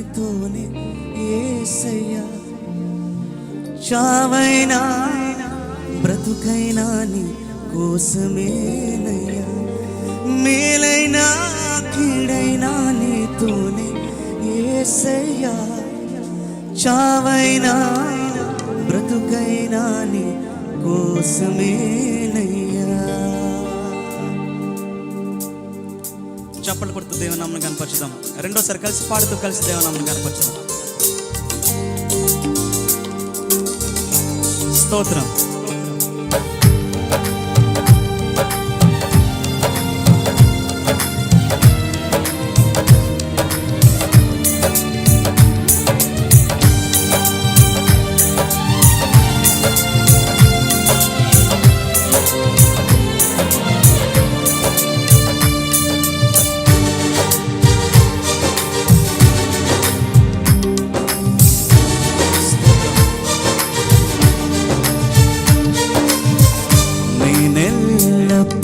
నీతోనే ఏసయ్యా. చావైనా బ్రతుకైనా నీ కోసమేనయ్యా. మేలైనా కీడైనా నీతోనే ఏసయ్యా. చావైనా బ్రతుకైనా నీ కోసమేనయ్యా. చప్పట్లు కొడుతూ దేవనామను కనపరచుదాం రెండోసారి కలిసి పాడుతూ కలిసి దేవనామను కనపరచుదాం స్తోత్రం.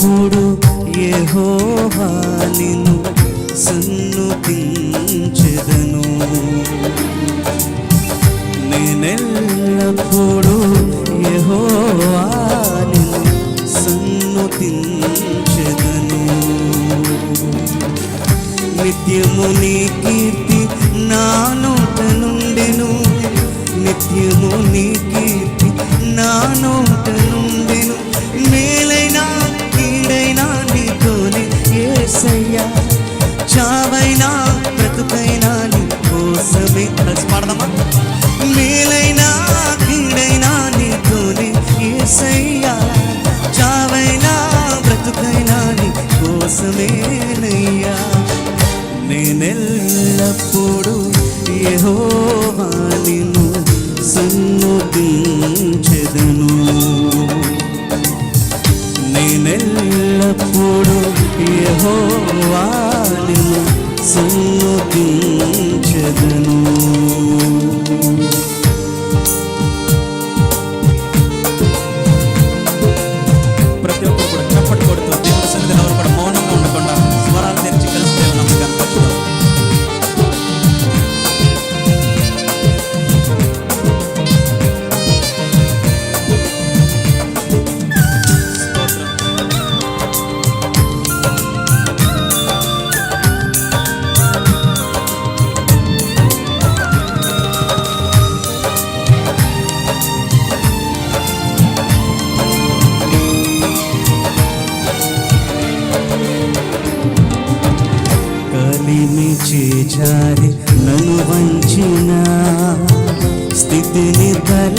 నేనెల్లప్పుడు యెహోవా నిన్ను సన్నుతించెదను. నేనెల్లప్పుడు యెహోవా నిన్ను సన్నుతించెదను. నిత్యము నీ కీర్తి నా నోట నుండెను. నిత్యము నీ కీర్తి నా నోట చావైనా బ్రతుకైనా నీ కోసమే కలిసి పాడదామా? మేలైనా కీడైనా నీతోనే ఏసయ్యా. చావైనా బ్రతుకైనా నీ కోసమేనయ్యా నేనెల్లప్పుడు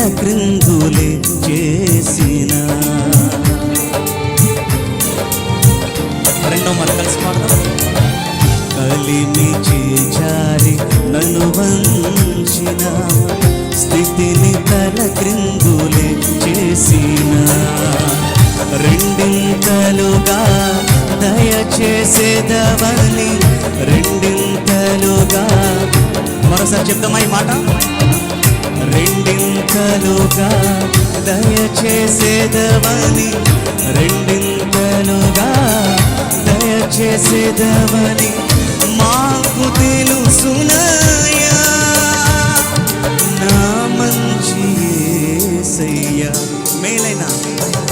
క్రిందులే చేసిన. రెండో మన కలిసి పాడదాం. కలిమి చేచారి నన్ను వంచిన. స్థితిని తల క్రిందులే చేసిన. రెండింతలుగా దయచేసేదవని. రెండింతలుగా. మరోసారి చెప్తామా ఈ మాట? రెండింతలుగా దయచేసేదవని రెండింతలుగా దయచేసేదవని మాకు తెలుసునయా. నా మంచి యేసయ్యా మేలైనా మేలైనా.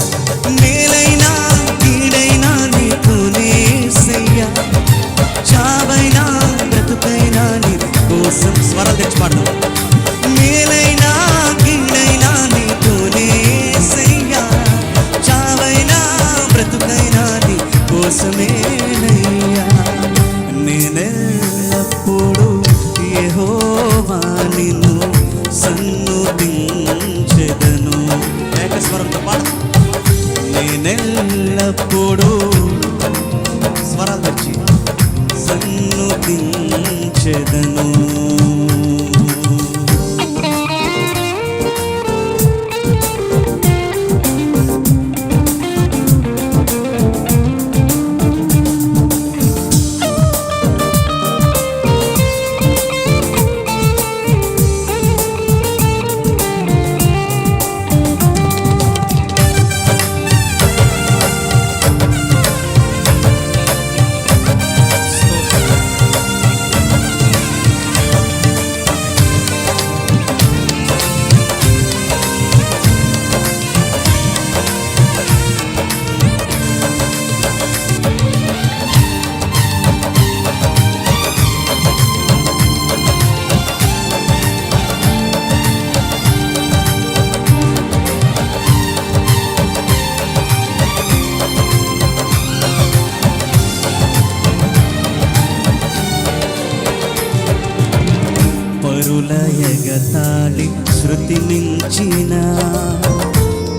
పరుల ఎగతాళి శృతి మించిన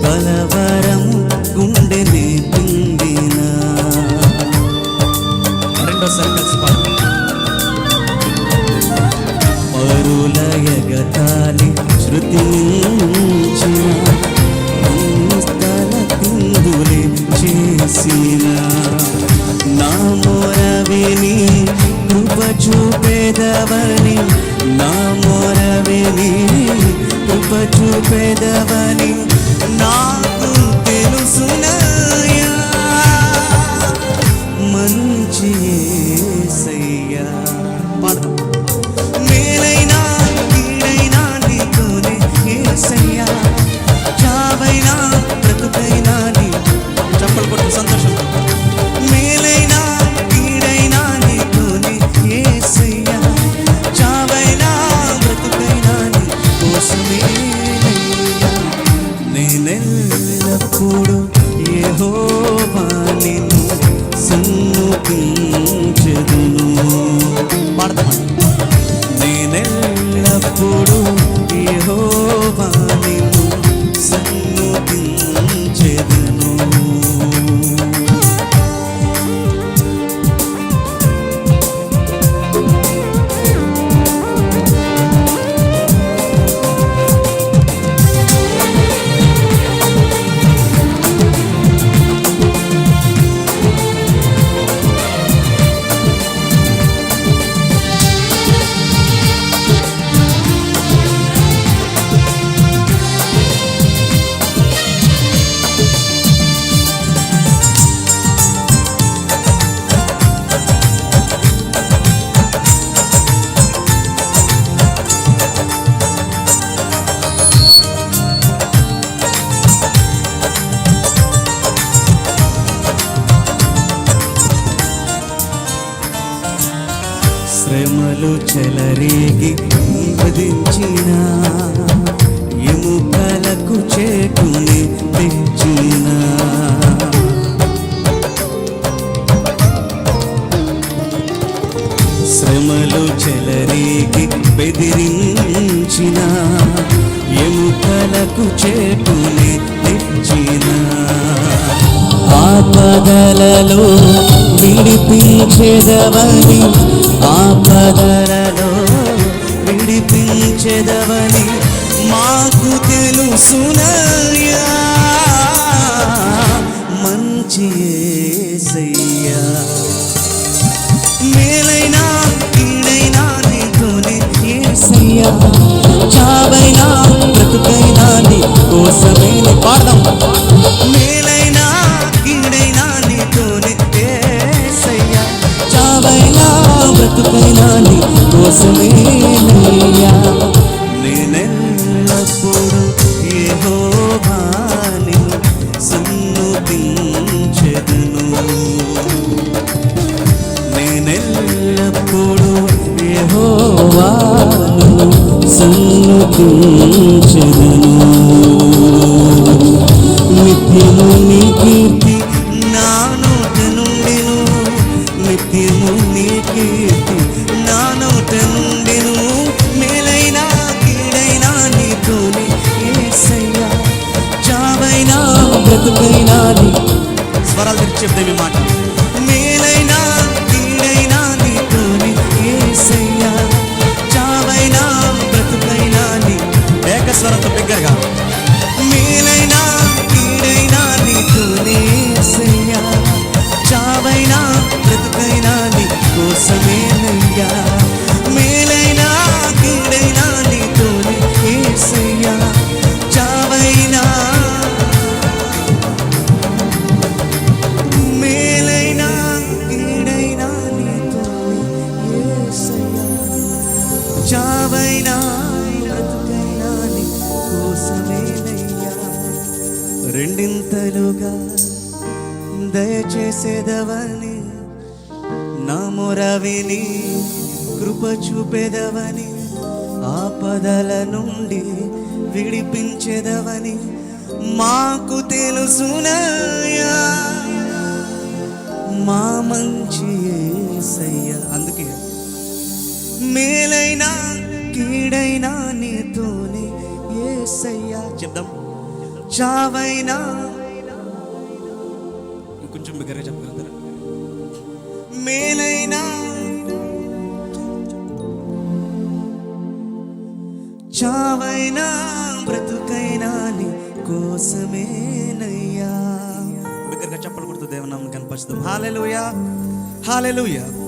బలవరము గుండె పిండిన రెండోసారి కలిసి పరుల ఎగతాళి శృతి మించిన స్థల పిందులే చేసిన. నా మొర విని కృప చూపేదవని నా మొర విని కృప చూపెదవని నాకు తెలుసునయా విడిపించేదవని ఆపదలలో విడిపించేదవని మాకు తెలుసునయ్యా. మంచి యేసయ్యా మేలైనా కీడైనా నీతోనే యేసయ్యా కోసమేనయ్యా. నేనెల్లప్పుడు యెహోవా నిన్ను సన్నుతించెదను నేనెల్లప్పుడు యెహోవాను సన్నుతించెదను నిత్యము నీ కీర్తి నా నోట నుండెను. నిత్యము నీ కీర్తి బ్రతుకైనా స్వరాలు తెరిచి చెప్తే మాట. రెండింతలుగా దయచేసేదవని నా మురవిని కృప చూపెదవని ఆపదల నుండి విడిపించెదవని మాకు తెలుసునయ్యా మా మంచి యేసయ్య అందుకే. మేలైనా కీడైనా నీతోనే ఏసయ్యా చెప్దాం. చావైనా ఇంకొంచెం బిగ్గరగా చెప్పగలుగుతారా? మేలైనా చావైనా బ్రతుకైనా నీ కోసమేనయ్యా. బిగ్గరగా చెప్పలు కొడుతూ దేవునామం కనపరుస్తాం హాలెలుయా. హాలెలుయా.